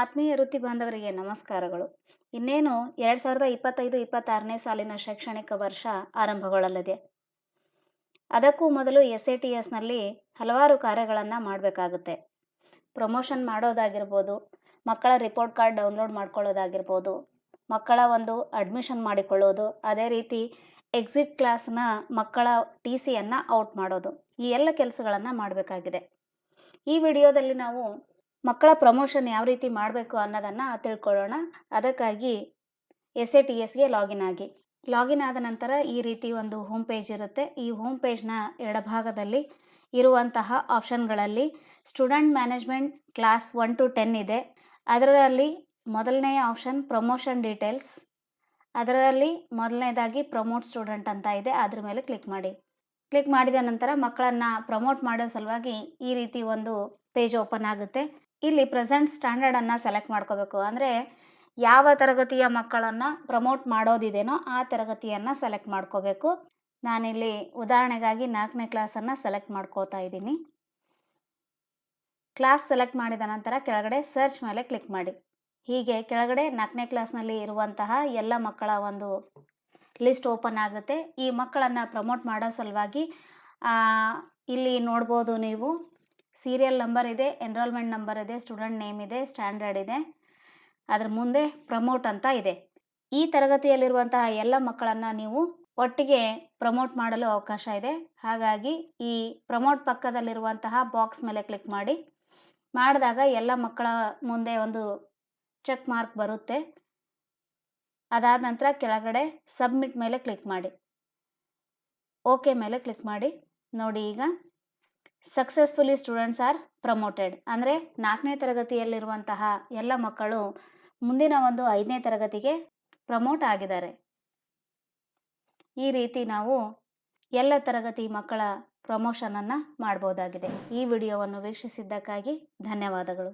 ಆತ್ಮೀಯ ವೃತ್ತಿ ಬಾಂಧವರಿಗೆ ನಮಸ್ಕಾರಗಳು. ಇನ್ನೇನು ಎರಡು ಸಾವಿರದ ಇಪ್ಪತ್ತೈದು, ಇಪ್ಪತ್ತಾರನೇ ಸಾಲಿನ ಶೈಕ್ಷಣಿಕ ವರ್ಷ ಆರಂಭಗೊಳ್ಳಲಿದೆ. ಅದಕ್ಕೂ ಮೊದಲು ಎಸ್ ಎ ಟಿ ಎಸ್ನಲ್ಲಿ ಹಲವಾರು ಕಾರ್ಯಗಳನ್ನು ಮಾಡಬೇಕಾಗುತ್ತೆ. ಪ್ರಮೋಷನ್ ಮಾಡೋದಾಗಿರ್ಬೋದು, ಮಕ್ಕಳ ರಿಪೋರ್ಟ್ ಕಾರ್ಡ್ ಡೌನ್ಲೋಡ್ ಮಾಡ್ಕೊಳ್ಳೋದಾಗಿರ್ಬೋದು, ಮಕ್ಕಳ ಒಂದು ಅಡ್ಮಿಷನ್ ಮಾಡಿಕೊಳ್ಳೋದು, ಅದೇ ರೀತಿ ಎಕ್ಸಿಟ್ ಕ್ಲಾಸ್ನ ಮಕ್ಕಳ ಟಿ ಸಿಯನ್ನು ಔಟ್ ಮಾಡೋದು, ಈ ಎಲ್ಲ ಕೆಲಸಗಳನ್ನು ಮಾಡಬೇಕಾಗಿದೆ. ಈ ವಿಡಿಯೋದಲ್ಲಿ ನಾವು ಮಕ್ಕಳ ಪ್ರಮೋಷನ್ ಯಾವ ರೀತಿ ಮಾಡಬೇಕು ಅನ್ನೋದನ್ನು ತಿಳ್ಕೊಳ್ಳೋಣ. ಅದಕ್ಕಾಗಿ ಎಸ್ ಎ ಟಿ ಎಸ್ಗೆ ಲಾಗಿನ್ ಆಗಿ. ಲಾಗಿನ್ ಆದ ನಂತರ ಈ ರೀತಿ ಒಂದು ಹೋಮ್ ಪೇಜ್ ಇರುತ್ತೆ. ಈ ಹೋಮ್ ಪೇಜ್ನ ಎಡಭಾಗದಲ್ಲಿ ಇರುವಂತಹ ಆಪ್ಷನ್ಗಳಲ್ಲಿ student management class one to ten ಇದೆ. ಅದರಲ್ಲಿ ಮೊದಲನೆಯ ಆಪ್ಷನ್ ಪ್ರಮೋಷನ್ ಡೀಟೇಲ್ಸ್. ಅದರಲ್ಲಿ ಮೊದಲನೇದಾಗಿ ಪ್ರಮೋಟ್ ಸ್ಟೂಡೆಂಟ್ ಅಂತ ಇದೆ. ಅದ್ರ ಮೇಲೆ ಕ್ಲಿಕ್ ಮಾಡಿ. ಕ್ಲಿಕ್ ಮಾಡಿದ ನಂತರ ಮಕ್ಕಳನ್ನು ಪ್ರಮೋಟ್ ಮಾಡೋ ಸಲುವಾಗಿ ಈ ರೀತಿ ಒಂದು ಪೇಜ್ ಓಪನ್ ಆಗುತ್ತೆ. ಇಲ್ಲಿ ಪ್ರೆಸೆಂಟ್ ಸ್ಟ್ಯಾಂಡರ್ಡನ್ನು ಸೆಲೆಕ್ಟ್ ಮಾಡ್ಕೋಬೇಕು. ಅಂದರೆ ಯಾವ ತರಗತಿಯ ಮಕ್ಕಳನ್ನು ಪ್ರಮೋಟ್ ಮಾಡೋದಿದೆನೋ ಆ ತರಗತಿಯನ್ನು ಸೆಲೆಕ್ಟ್ ಮಾಡ್ಕೋಬೇಕು. ನಾನಿಲ್ಲಿ ಉದಾಹರಣೆಗಾಗಿ ನಾಲ್ಕನೇ ಕ್ಲಾಸನ್ನು ಸೆಲೆಕ್ಟ್ ಮಾಡ್ಕೊಳ್ತಾ ಇದ್ದೀನಿ. ಕ್ಲಾಸ್ ಸೆಲೆಕ್ಟ್ ಮಾಡಿದ ನಂತರ ಕೆಳಗಡೆ ಸರ್ಚ್ ಮೇಲೆ ಕ್ಲಿಕ್ ಮಾಡಿ. ಹೀಗೆ ಕೆಳಗಡೆ ನಾಲ್ಕನೇ ಕ್ಲಾಸ್ನಲ್ಲಿ ಇರುವಂತಹ ಎಲ್ಲ ಮಕ್ಕಳ ಒಂದು ಲಿಸ್ಟ್ ಓಪನ್ ಆಗುತ್ತೆ. ಈ ಮಕ್ಕಳನ್ನು ಪ್ರಮೋಟ್ ಮಾಡೋ ಸಲುವಾಗಿ ಇಲ್ಲಿ ನೋಡ್ಬೋದು ನೀವು. ಸೀರಿಯಲ್ ನಂಬರ್ ಇದೆ ಎನ್ರೋಲ್ಮೆಂಟ್ ನಂಬರ್ ಇದೆ ಸ್ಟೂಡೆಂಟ್ ನೇಮ್ ಇದೆ ಸ್ಟ್ಯಾಂಡರ್ಡ್ ಇದೆ. ಅದರ ಮುಂದೆ ಪ್ರಮೋಟ್ ಅಂತ ಇದೆ. ಈ ತರಗತಿಯಲ್ಲಿರುವಂತಹ ಎಲ್ಲ ಮಕ್ಕಳನ್ನು ನೀವು ಒಟ್ಟಿಗೆ ಪ್ರಮೋಟ್ ಮಾಡಲು ಅವಕಾಶ ಇದೆ. ಹಾಗಾಗಿ ಈ ಪ್ರಮೋಟ್ ಪಕ್ಕದಲ್ಲಿರುವಂತಹ ಬಾಕ್ಸ್ ಮೇಲೆ ಕ್ಲಿಕ್ ಮಾಡಿ. ಮಾಡಿದಾಗ ಎಲ್ಲ ಮಕ್ಕಳ ಮುಂದೆ ಒಂದು ಚೆಕ್ ಮಾರ್ಕ್ ಬರುತ್ತೆ. ಅದಾದ ನಂತರ ಕೆಳಗಡೆ ಸಬ್ಮಿಟ್ ಮೇಲೆ ಕ್ಲಿಕ್ ಮಾಡಿ. ಓಕೆ ಮೇಲೆ ಕ್ಲಿಕ್ ಮಾಡಿ. ನೋಡಿ ಈಗ ಸಕ್ಸಸ್ಫುಲಿ ಸ್ಟೂಡೆಂಟ್ಸ್ ಆರ್ ಪ್ರಮೋಟೆಡ್ ಅಂದರೆ ನಾಲ್ಕನೇ ತರಗತಿಯಲ್ಲಿರುವಂತಹ ಎಲ್ಲ ಮಕ್ಕಳು ಮುಂದಿನ ಒಂದು ಐದನೇ ತರಗತಿಗೆ ಪ್ರಮೋಟ್ ಆಗಿದ್ದಾರೆ. ಈ ರೀತಿ ನಾವು ಎಲ್ಲ ತರಗತಿ ಮಕ್ಕಳ ಪ್ರಮೋಷನನ್ನು ಮಾಡ್ಬೋದಾಗಿದೆ. ಈ ವಿಡಿಯೋವನ್ನು ವೀಕ್ಷಿಸಿದ್ದಕ್ಕಾಗಿ ಧನ್ಯವಾದಗಳು.